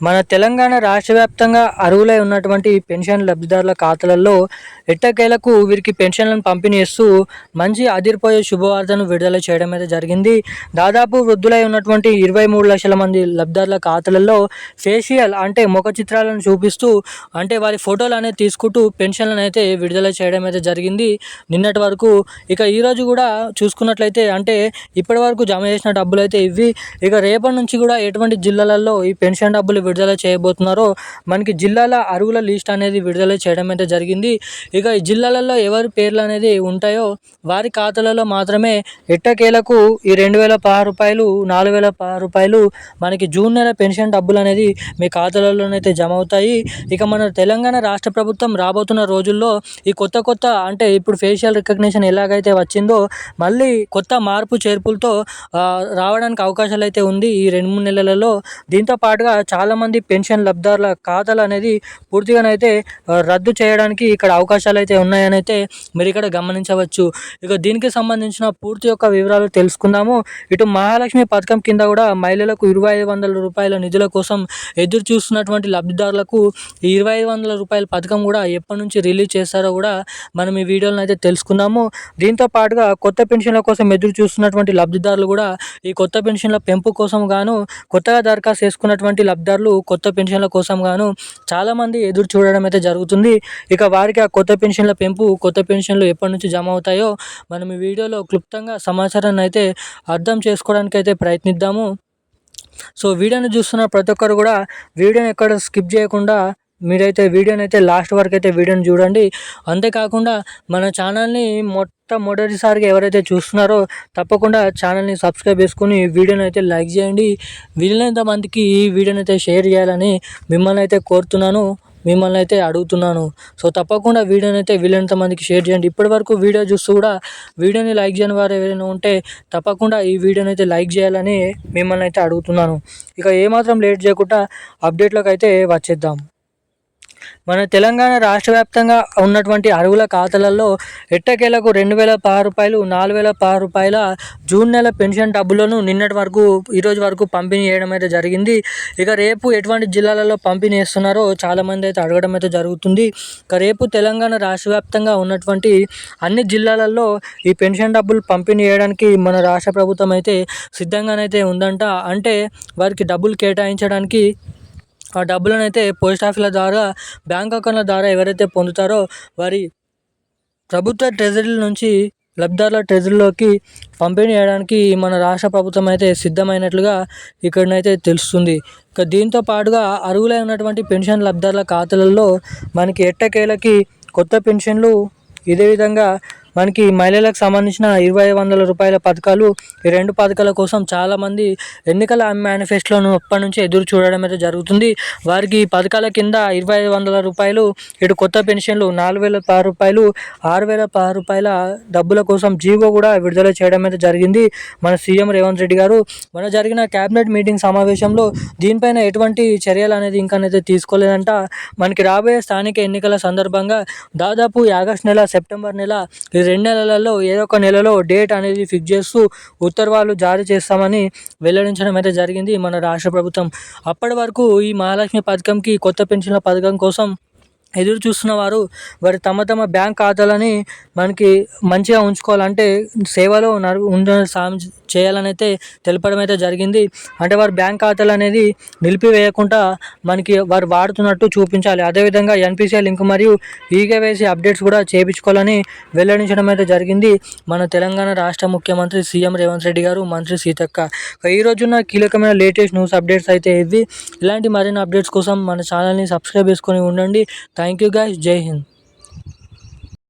మన తెలంగాణ రాష్ట్ర వ్యాప్తంగా అర్హులై ఉన్నటువంటి పెన్షన్ లబ్ధిదారుల ఖాతాలలో ఎట్టకేలకు వీరికి పెన్షన్లను పంపిణీ చేస్తూ మంచి అదిరిపోయే శుభవార్తను విడుదల చేయడం అయితే జరిగింది. దాదాపు వృద్ధులై ఉన్నటువంటి ఇరవై మూడు లక్షల మంది లబ్ధిదారుల ఖాతాలలో ఫేషియల్ అంటే ముఖ చిత్రాలను చూపిస్తూ అంటే వారి ఫోటోలు అనేది తీసుకుంటూ పెన్షన్లను అయితే విడుదల చేయడం అయితే జరిగింది. నిన్నటి వరకు ఇక ఈరోజు కూడా చూసుకున్నట్లయితే అంటే ఇప్పటి వరకు జమ చేసిన డబ్బులు అయితే ఇవి ఇక రేపటి నుంచి కూడా ఎటువంటి జిల్లాలలో ఈ పెన్షన్ డబ్బులు విడుదల చేయబోతున్నారో మనకి జిల్లాల అరువుల లిస్ట్ అనేది విడుదల చేయడం అయితే జరిగింది. ఇక ఈ జిల్లాలలో ఎవరి పేర్లు అనేది ఉంటాయో వారి ఖాతాలలో మాత్రమే ఎట్టకేలకు ఈ రెండు వేల పదహారు రూపాయలు నాలుగు వేల పదహారు రూపాయలు మనకి జూన్ నెల పెన్షన్ డబ్బులు అనేది మీ ఖాతాలలోనైతే జమ అవుతాయి. ఇక మన తెలంగాణ రాష్ట్ర ప్రభుత్వం రాబోతున్న రోజుల్లో ఈ కొత్త కొత్త అంటే ఇప్పుడు ఫేషియల్ రికగ్నిషన్ ఎలాగైతే వచ్చిందో మళ్ళీ కొత్త మార్పు చేర్పులతో రావడానికి అవకాశాలు అయితే ఉంది ఈ రెండు మూడు నెలలలో. దీంతో పాటుగా చాలా చాలామంది పెన్షన్ లబ్ధారుల ఖాతాలు అనేది పూర్తిగానైతే రద్దు చేయడానికి ఇక్కడ అవకాశాలు అయితే ఉన్నాయని అయితే మీరు ఇక్కడ గమనించవచ్చు. ఇక దీనికి సంబంధించిన పూర్తి యొక్క వివరాలు తెలుసుకుందాము. ఇటు మహాలక్ష్మి పథకం కింద కూడా మహిళలకు ఇరవై ఐదు వందల రూపాయల నిధుల కోసం ఎదురు చూస్తున్నటువంటి లబ్ధిదారులకు ఈ ఇరవై ఐదు వందల రూపాయల పథకం కూడా ఎప్పటి నుంచి రిలీజ్ చేస్తారో కూడా మనం ఈ వీడియోలను అయితే తెలుసుకుందాము. దీంతో పాటుగా కొత్త పెన్షన్ల కోసం ఎదురు చూస్తున్నటువంటి లబ్ధిదారులు కూడా ఈ కొత్త పెన్షన్ల పెంపు కోసం గాను కొత్తగా దరఖాస్తు చేసుకున్నటువంటి లబ్ధిదారులు కొత్త పెన్షన్ల కోసం గాను చాలామంది ఎదురు చూడడం అయితే జరుగుతుంది. ఇక వారికి ఆ కొత్త పెన్షన్ల పెంపు కొత్త పెన్షన్లు ఎప్పటి నుంచి జమ అవుతాయో మనం ఈ వీడియోలో క్లుప్తంగా సమాచారాన్ని అయితే అర్థం చేసుకోవడానికి అయితే ప్రయత్నిద్దాము. సో వీడియోని చూస్తున్న ప్రతి ఒక్కరు కూడా వీడియోని ఎక్కడ స్కిప్ చేయకుండా మీరైతే వీడియోని అయితే లాస్ట్ వరకు అయితే వీడియోని చూడండి. అంతేకాకుండా మన ఛానల్ని మొట్టమొదటిసారిగా ఎవరైతే చూస్తున్నారో తప్పకుండా ఛానల్ని సబ్స్క్రైబ్ చేసుకుని వీడియోని అయితే లైక్ చేయండి. వీలైనంత మందికి ఈ వీడియోని అయితే షేర్ చేయాలని మిమ్మల్ని అయితే కోరుతున్నాను మిమ్మల్ని అయితే అడుగుతున్నాను. సో తప్పకుండా వీడియోని అయితే వీలైనంత మందికి షేర్ చేయండి. ఇప్పటి వరకు వీడియో చూస్తూ కూడా వీడియోని లైక్ చేయని వారు ఎవరైనా ఉంటే తప్పకుండా ఈ వీడియోని అయితే లైక్ చేయాలని మిమ్మల్ని అయితే అడుగుతున్నాను. ఇక ఏమాత్రం లేట్ చేయకుండా అప్డేట్లోకి అయితే వచ్చేద్దాం. మన తెలంగాణ రాష్ట్ర వ్యాప్తంగా ఉన్నటువంటి అరువుల ఖాతాలలో ఎట్టకేలకు రెండు వేల పది రూపాయలు నాలుగు వేల పది రూపాయల జూన్ నెల పెన్షన్ డబ్బులను నిన్నటి వరకు ఈరోజు వరకు పంపిణీ చేయడం అయితే జరిగింది. ఇక రేపు ఎటువంటి జిల్లాలలో పంపిణీ చేస్తున్నారో చాలామంది అయితే అడగడం అయితే జరుగుతుంది. ఇక రేపు తెలంగాణ రాష్ట్ర వ్యాప్తంగా ఉన్నటువంటి అన్ని జిల్లాలలో ఈ పెన్షన్ డబ్బులు పంపిణీ చేయడానికి మన రాష్ట్ర ప్రభుత్వం అయితే సిద్ధంగానైతే ఉందంట. అంటే వారికి డబ్బులు కేటాయించడానికి ఆ డబ్బులను అయితే పోస్ట్ ఆఫీసుల ద్వారా బ్యాంక్ అకౌంట్ల ద్వారా ఎవరైతే పొందుతారో వారి ప్రభుత్వ ట్రెజరీల నుంచి లబ్ధిదారుల ట్రెజరీలోకి పంపిణీ చేయడానికి మన రాష్ట్ర ప్రభుత్వం అయితే సిద్ధమైనట్లుగా ఇక్కడనైతే తెలుస్తుంది. ఇక దీంతో పాటుగా అర్హులై ఉన్నటువంటి పెన్షన్ లబ్ధిదారుల ఖాతాలలో మనకి ఎట్టకేలకి కొత్త పెన్షన్లు ఇదే విధంగా మనకి మహిళలకు సంబంధించిన ఇరవై వందల రూపాయల పథకాలు ఈ రెండు పథకాల కోసం చాలామంది ఎన్నికల మేనిఫెస్టోను అప్పటి నుంచి ఎదురు చూడడం అయితే జరుగుతుంది. వారికి పథకాల కింద ఇరవై ఐదు వందల రూపాయలు ఇటు కొత్త పెన్షన్లు నాలుగు వేల పది రూపాయలు ఆరు వేల పది రూపాయల డబ్బుల కోసం జీవో కూడా విడుదల చేయడం అయితే జరిగింది. మన సీఎం రేవంత్ రెడ్డి గారు మన జరిగిన కేబినెట్ మీటింగ్ సమావేశంలో దీనిపైన ఎటువంటి చర్యలు అనేది ఇంకానైతే తీసుకోలేదంట. మనకి రాబోయే స్థానిక ఎన్నికల సందర్భంగా దాదాపు ఆగస్ట్ నెల సెప్టెంబర్ నెల ఈ రెండు నెలలలో ఏదో ఒక నెలలో డేట్ అనేది ఫిక్స్ చేస్తూ ఉత్తర్వులు జారీ చేస్తామని వెల్లడించడం అయితే జరిగింది మన రాష్ట్ర ప్రభుత్వం. అప్పటి వరకు ఈ మహాలక్ష్మి పథకంకి కొత్త పెన్షన్ల పథకం కోసం ఎదురు చూస్తున్న వారు వారి తమ తమ బ్యాంక్ ఖాతాలని మనకి మంచిగా ఉంచుకోవాలంటే సేవలో నరు ఉండ సాయం చేయాలని అయితే తెలపడం అయితే జరిగింది. అంటే వారి బ్యాంక్ ఖాతాలు అనేది నిలిపివేయకుండా మనకి వారు వాడుతున్నట్టు చూపించాలి. అదేవిధంగా ఎన్పిసిఐ లింక్ మరియు ఈకేవైసీ అప్డేట్స్ కూడా చేయించుకోవాలని వెల్లడించడం అయితే జరిగింది. మన తెలంగాణ రాష్ట్ర ముఖ్యమంత్రి సీఎం రేవంత్ రెడ్డి గారు మంత్రి సీతక్క. ఈ రోజున్న కీలకమైన లేటెస్ట్ న్యూస్ అప్డేట్స్ అయితే ఇవి. ఇలాంటి మరిన్ని అప్డేట్స్ కోసం మన ఛానల్ని సబ్స్క్రైబ్ చేసుకొని ఉండండి. Thank you guys. జై హింద్.